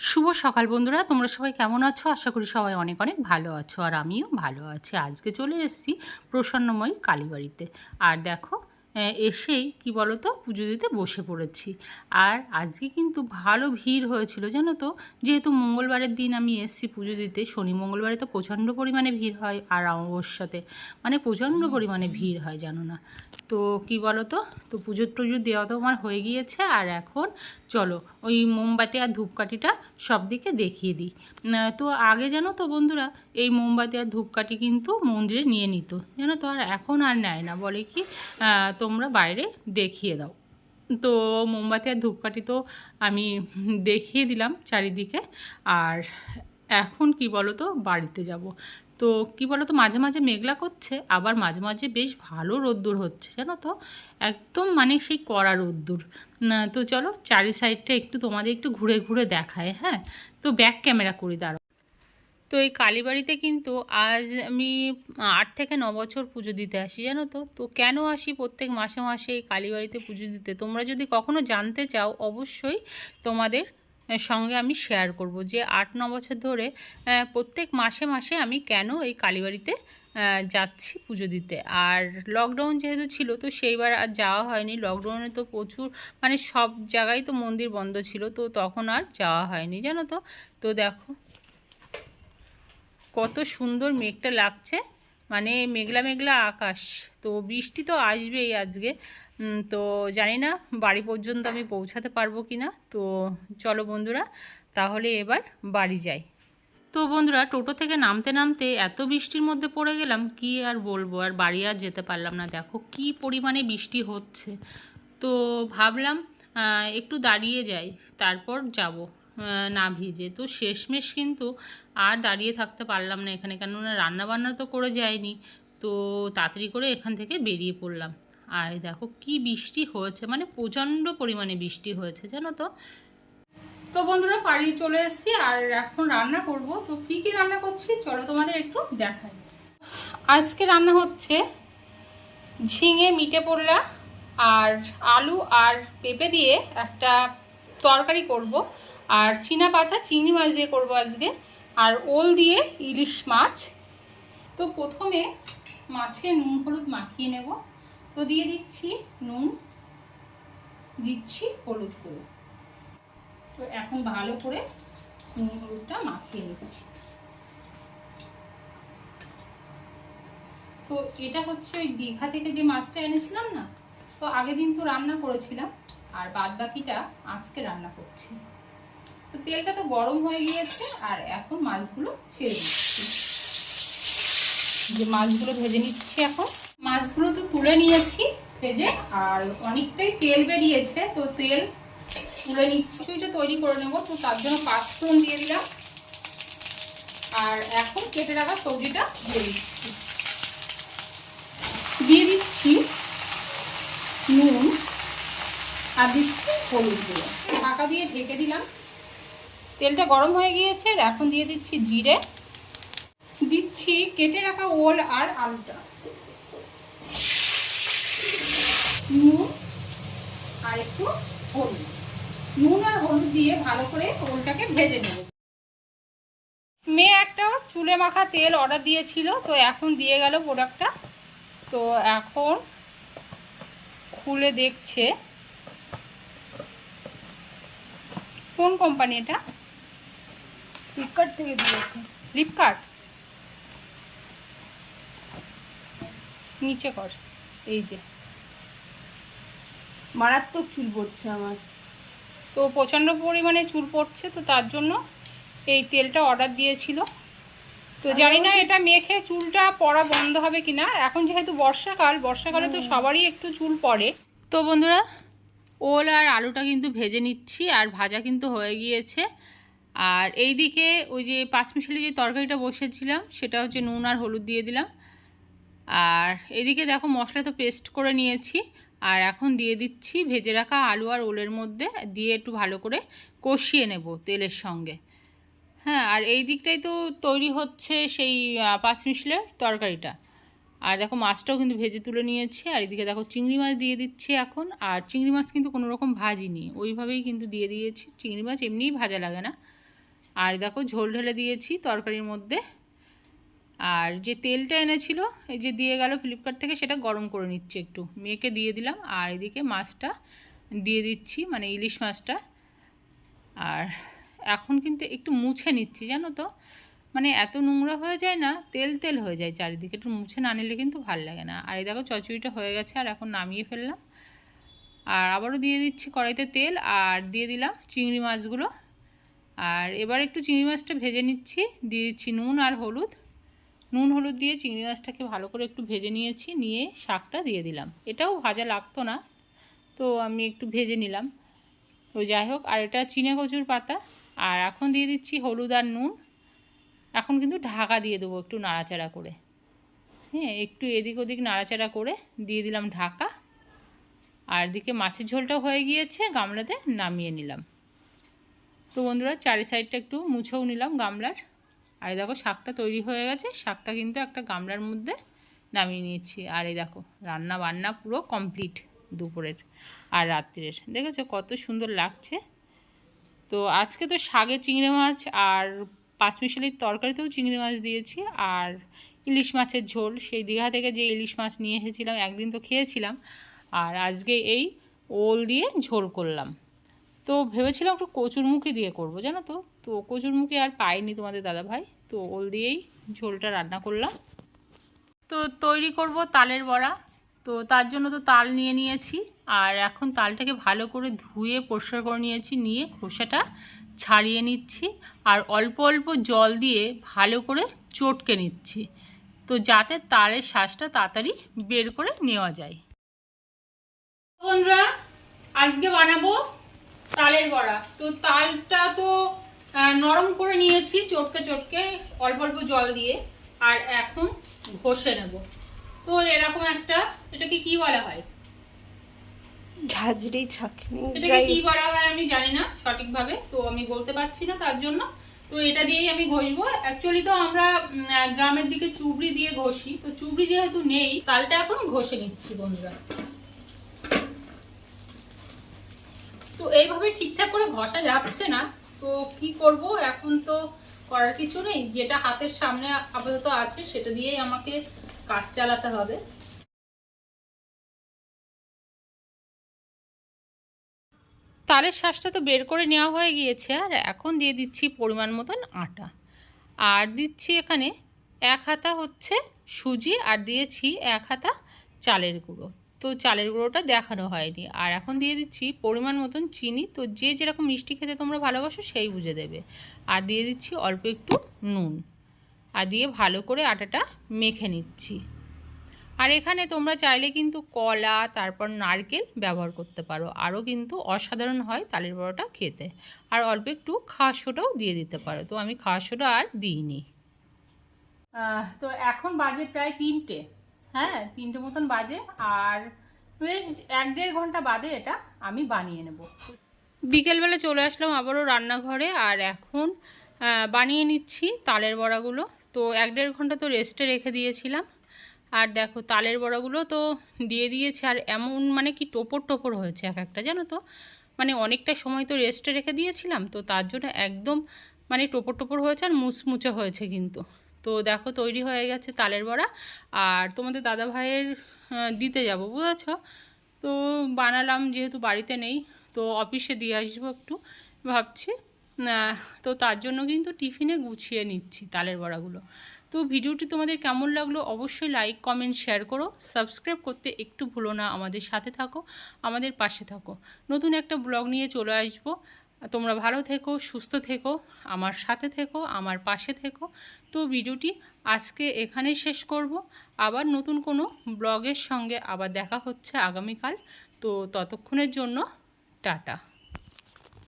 শুভ সকাল বন্ধুরা, তোমরা সবাই কেমন আছো? আশা করি সবাই অনেক অনেক ভালো আছো আর আমিও ভালো আছি। আজকে চলে এসেছি প্রসন্নময়ী কালীবাড়িতে। আর দেখো এসেই কি তো পুজো দিতে বসে পড়েছি। আর আজকে কিন্তু ভালো ভিড় হয়েছিল, জানো তো? যেহেতু মঙ্গলবারের দিন আমি এসেছি পুজো দিতে, শনি মঙ্গলবারে তো প্রচণ্ড পরিমাণে ভিড় হয় আর অমাবস্যাতে মানে প্রচণ্ড পরিমাণে ভিড় হয়, জানো না? তো কি বলো তো তো পুজো টুজো দেওয়া তো আমার হয়ে গিয়েছে। আর এখন চলো ওই মোমবাতি আর ধূপকাঠিটা সব দিকে দেখিয়ে দিই। তো আগে জানো তো বন্ধুরা, এই মোমবাতি আর ধূপকাঠি কিন্তু মন্দিরে নিয়ে নিত। জানো তো, আর এখন আর নেয় না। বলে কি তোমরা বাইরে দেখিয়ে দাও। তো মোমবাতি আর ধূপকাঠি তো আমি দেখিয়ে দিলাম চারিদিকে। আর এখন কি বলো তো বাড়িতে যাব। তো কি বলো তো মাঝে মাঝে মেঘলা করছে, আবার মাঝে মাঝে বেশ ভালো রোদ্দুর হচ্ছে, জানো তো? একদম মানে সেই কড়া রোদ্দুর। তো চলো চারি সাইডটা একটু তোমাদের একটু ঘুরে ঘুরে দেখায় হ্যাঁ? তো ব্যাক ক্যামেরা করি দাঁড়ো তো এই কালীবাড়িতে কিন্তু আজ আমি আট থেকে ন বছর পুজো দিতে আসি, জানো তো? তো কেন আসি প্রত্যেক মাসে মাসে এই কালীবাড়িতে পুজো দিতে? তোমরা যদি কখনো জানতে চাও, অবশ্যই তোমাদের সঙ্গে আমি শেয়ার করব যে আট, ন বছর ধরে প্রত্যেক মাসে মাসে আমি কেন এই কালীবাড়িতে যাচ্ছি পুজো দিতে? আর লকডাউন যেহেতু ছিল, তো সেইবার আর যাওয়া হয়নি। লকডাউনে তো প্রচুর মানে সব জায়গায় তো মন্দির বন্ধ ছিল, তো তখন আর যাওয়া হয়নি, জানো তো? তো দেখো, কত সুন্দর মেঘটা লাগছে। মানে মেঘলা মেঘলা আকাশ। তো বৃষ্টি তো আসবেই আজকে। তো জানি না বাড়ি পর্যন্ত আমি পৌঁছাতে পারব কি না। তো চলো বন্ধুরা, তাহলে এবার বাড়ি যাই। তো বন্ধুরা, টোটো থেকে নামতে নামতে এত বৃষ্টির মধ্যে পড়ে গেলাম, কি আর বলব? আর বাড়ি আর যেতে পারলাম না। দেখো কি পরিমাণে বৃষ্টি হচ্ছে। তো ভাবলাম একটু দাঁড়িয়ে যাই, তারপর যাব না ভিজে। তো শেষমেশ কিন্তু আর দাঁড়িয়ে থাকতে পারলাম না এখানে। কেননা রান্নাবান্না তো করে যায়নি তো তাড়াতাড়ি করে এখান থেকে বেরিয়ে পড়লাম। আর দেখো কি বৃষ্টি হয়েছে মানে প্রচণ্ড পরিমাণে বৃষ্টি হয়েছে, জানো তো? তো বন্ধুরা, বাড়ি চলে এসেছি আর এখন রান্না করব। তো কি কি রান্না করছি, চলো তোমাদের একটু দেখাই। আজকে রান্না হচ্ছে ঝিঙে, মিটে পড়লা আর আলু আর পেঁপে দিয়ে একটা তরকারি করব। আর চীনা পাতা, চিংড়ি মাছ দিয়ে করব আজকে। আর ওল দিয়ে ইলিশ মাছ। তো প্রথমে মাছে নুন হলুদ মাখিয়ে নেব। তো দিয়ে দিচ্ছি নুন, দিচ্ছি হলুদ গুঁড়ো। তো এখন ভালো করে নুন হলুদটা মাখিয়ে নিচ্ছি। তো এটা হচ্ছে ওই দীঘা থেকে যে মাছটা এনেছিলাম না, তো আগের দিন তো রান্না করেছিলাম, আর বাদ বাকিটা আজকে রান্না করছি। তো তেলটা তো গরম হয়ে গিয়েছে, আর এখন মাছগুলো ছেড়ে দিচ্ছি। যে মাছগুলো ভেজে নিচ্ছি এখন মাছগুলো তো তুলে নিয়েছি ভেজে, আর অনেকটাই তেল বেরিয়েছে, তো তেল তুলে নিচ্ছি ওইটা তৈরি করে নেব। তো তার জন্য পাঁচফোড়ন দিয়ে দিলাম। আর এখন কেটে রাখা সবজিটা দিয়ে দিচ্ছি। দিয়ে দিচ্ছি নুন, আর দিচ্ছি হলুদ গুঁড়ো। ঢাকা দিয়ে ঢেকে দিলাম। তেলটা গরম হয়ে গিয়েছে, আর এখন দিয়ে দিচ্ছি জিরে। দিচ্ছি কেটে রাখা ওল আর আলুটা। নুন আর একটু হলুদ। নুন আর হলুদ দিয়ে ভালো করে ওলটাকে ভেজে নেব। মেয়ে একটা চুলে মাখা তেল অর্ডার দিয়েছিল তো এখন দিয়ে গেল প্রোডাক্টটা তো এখন খুলে দেখছে। কোন কোম্পানি এটা? ফ্লিপকার্ট থেকে দিয়েছে। ফ্লিপকার্ট নিচে কর এই যে। মারাত্মক চুল পড়ছে আমার। তো প্রচণ্ড পরিমাণে চুল পড়ছে তো তার জন্য এই তেলটা অর্ডার দিয়েছিল। তো জানি না এটা মেখে চুলটা পড়া বন্ধ হবে কি না এখন যেহেতু বর্ষাকাল বর্ষাকালে তো সবারই একটু চুল পড়ে। তো বন্ধুরা ওল আর আলুটা কিন্তু ভেজে নিচ্ছি আর ভাজা কিন্তু হয়ে গিয়েছে। আর এই দিকে ওই যে পাঁচমিশালি যে তরকারিটা বসেছিলাম সেটা হচ্ছে নুন আর হলুদ দিয়ে দিলাম। আর এদিকে দেখো মশলা তো পেস্ট করে নিয়েছি। আর এখন দিয়ে দিচ্ছি ভেজে রাখা আলু আর ওলের মধ্যে দিয়ে একটু ভালো করে কষিয়ে নেব তেলের সঙ্গে। হ্যাঁ আর এই দিকটাই তো তৈরি হচ্ছে সেই আহ, পাঁচমিশালের তরকারিটা। আর দেখো মাছটাও কিন্তু ভেজে তুলে নিয়েছি আর এদিকে দেখো চিংড়ি মাছ দিয়ে দিচ্ছি এখন। আর চিংড়ি মাছ কিন্তু কোনো রকম ভাজিনি ওইভাবেই কিন্তু দিয়ে দিয়েছি। চিংড়ি মাছ এমনিই ভাজা লাগে না। আর দেখো ঝোল ঢেলে দিয়েছি তরকারির মধ্যে। আর যে তেলটা এনেছিল, এই যে দিয়ে গেল ফ্লিপকার্ট থেকে, সেটা গরম করে নিচ্ছি একটু। মেয়েকে দিয়ে দিলাম, আর এদিকে মাছটা দিয়ে দিচ্ছি মানে ইলিশ মাছটা। আর এখন কিন্তু একটু মুছে নিচ্ছি, জানো তো? মানে এত নোংরা হয়ে যায় না, তেল তেল হয়ে যায় চারিদিকে, একটু মুছে না নিলে কিন্তু ভালো লাগে না। আর এই দেখো চচড়িটা হয়ে গেছে, আর এখন নামিয়ে ফেললাম। আর আবারও দিয়ে দিচ্ছি কড়াইতে তেল, আর দিয়ে দিলাম চিংড়ি মাছগুলো। আর এবার একটু চিংড়ি মাছটা ভেজে নিচ্ছি, দিয়ে দিচ্ছি নুন আর হলুদ। নুন, হলুদ দিয়ে চিংড়ি মাছটাকে ভালো করে একটু ভেজে নিয়েছি, নিয়ে শাকটা দিয়ে দিলাম। এটাও ভাজা লাগতো না, তো আমি একটু ভেজে নিলাম। তো যাই হোক, আর এটা চিনে কচুর পাতা, আর এখন দিয়ে দিচ্ছি হলুদ আর নুন। এখন কিন্তু ঢাকা দিয়ে দেবো একটু নাড়াচাড়া করে। হ্যাঁ একটু এদিক ওদিক নাড়াচাড়া করে দিয়ে দিলাম ঢাকা। আর দিকে মাছের ঝোলটা হয়ে গিয়েছে, গামলাতে নামিয়ে নিলাম। তো বন্ধুরা, চারি সাইডটা একটু মুছেও নিলাম গামলার। আর দেখো শাকটা তৈরি হয়ে গেছে। শাকটা কিন্তু একটা গামলার মধ্যে নামিয়ে নিয়েছি। আর এই দেখো, রান্না বান্না পুরো কমপ্লিট দুপুরের আর রাত্রের। দেখেছ কত সুন্দর লাগছে? তো আজকে তো শাগে চিংড়ি মাছ আর পাঁচমিশালির তরকারিতেও চিংড়ি মাছ দিয়েছি আর ইলিশ মাছের ঝোল। সেই দীঘা থেকে যে ইলিশ মাছ নিয়ে এসেছিলাম, একদিন তো খেয়েছিলাম। আর আজকে এই ওল দিয়ে ঝোল করলাম। তো ভেবেছিলাম একটু কচুরমুখী দিয়ে করব, জানো তো? তো কচুরমুখী আর পাইনি তোমাদের দাদা ভাই তো ওল দিয়েই ঝোলটা রান্না করলাম। তো তৈরি করব তালের বড়া, তো তার জন্য তো তাল নিয়ে নিয়েছি, আর এখন তালটাকে ভালো করে ধুয়ে পরিষ্কার করে নিয়েছি, নিয়ে খোসাটা ছাড়িয়ে নিচ্ছি, আর অল্প অল্প জল দিয়ে ভালো করে চটকে নিচ্ছি, তো যাতে তালের শ্বাসটা তাড়াতাড়ি বের করে নেওয়া যায়। বন্ধুরা, আজকে বানাবো তালের বড়া। তো তালটা তো নরম করে নিয়েছি চটকে চটকে অল্প অল্প জল দিয়ে আর এখন ঘষে নেব। তো এরকম একটা এটাকে কি বলা হয়? ঝাঁঝরি ছাকনি এটাকে কি বলা হয় আমি জানি না সঠিকভাবে তো আমি বলতে পারছি না তার জন্য। তো এটা দিয়েই আমি ঘষবো। অ্যাকচুয়ালি তো আমরা গ্রামের দিকে চুবড়ি দিয়ে ঘষি। তো চুবড়ি যেহেতু নেই তালটা এখন ঘষে নিচ্ছি বন্ধুরা। তো এইভাবে ঠিকঠাক করে ঘষা যাচ্ছে না। তো কি করব? এখন তো করার কিছু নেই। যেটা হাতের সামনে আপাতত আছে, সেটা দিয়েই আমাকে কাজ চালাতে হবে। তালের শ্বাসটা তো বের করে নেওয়া হয়ে গিয়েছে, আর এখন দিয়ে দিচ্ছি পরিমাণ মতন আটা। আর দিচ্ছি এখানে এক হাতা হচ্ছে সুজি, আর দিয়েছি এক হাতা চালের গুঁড়ো। তো চালের গুঁড়োটা দেখানো হয়নি। আর এখন দিয়ে দিচ্ছি পরিমাণ মতন চিনি। তো যে যেরকম মিষ্টি খেতে তোমরা ভালোবাসো সেই বুঝে দেবে। আর দিয়ে দিচ্ছি অল্প একটু নুন। আর দিয়ে ভালো করে আটাটা মেখে নিচ্ছি। আর এখানে তোমরা চাইলে কিন্তু কলা, তারপর নারকেল ব্যবহার করতে পারো। আরও কিন্তু অসাধারণ হয় তালের বড়াটা খেতে। আর অল্প একটু সোডাও দিয়ে দিতে পারো। তো আমি সোডা আর দিইনি। তো এখন বাজে প্রায় তিনটে। হ্যাঁ তিনটে মতন বাজে আর বেশ এক দেড় ঘণ্টা বাদে এটা আমি বানিয়ে নেব। বিকেলবেলা চলে আসলাম আবারও রান্নাঘরে আর এখন বানিয়ে নিচ্ছি তালের বড়াগুলো। তো এক দেড় ঘণ্টা তো রেস্টে রেখে দিয়েছিলাম। আর দেখো, তালের বড়াগুলো তো দিয়ে দিয়েছে আর এমন মানে কি টোপর টোপর হয়েছে এক একটা, জানো তো? মানে অনেকটা সময় তো রেস্টে রেখে দিয়েছিলাম, তো তার জন্য একদম মানে টোপর টোপর হয়েছে আর মুচমুচে হয়েছে কিন্তু। তো দেখো তৈরি হয়ে গেছে তালের বড়া আর তোমাদের দাদা ভাইয়ের দিতে যাব, বুঝেছ? তো বানালাম, যেহেতু বাড়িতে নেই, তো অফিসে দিয়ে আসব একটু, ভাবছি। তো তার জন্য কিন্তু টিফিনে গুছিয়ে নিচ্ছি তালের বড়াগুলো। তো ভিডিওটি তোমাদের কেমন লাগল অবশ্যই লাইক কমেন্ট শেয়ার করো। সাবস্ক্রাইব করতে একটু ভুলো না, আমাদের সাথে থাকো, আমাদের পাশে থাকো। নতুন একটা ব্লগ নিয়ে চলে আসব। তোমরা ভালো থেকো, সুস্থ থেকো, আমার সাথে থেকো, আমার পাশে থেকো। তো ভিডিওটি আজকে এখানেই শেষ করব। আবার নতুন কোনো ব্লগের সঙ্গে আবার দেখা হচ্ছে আগামীকাল। তো ততক্ষণের জন্য টাটা।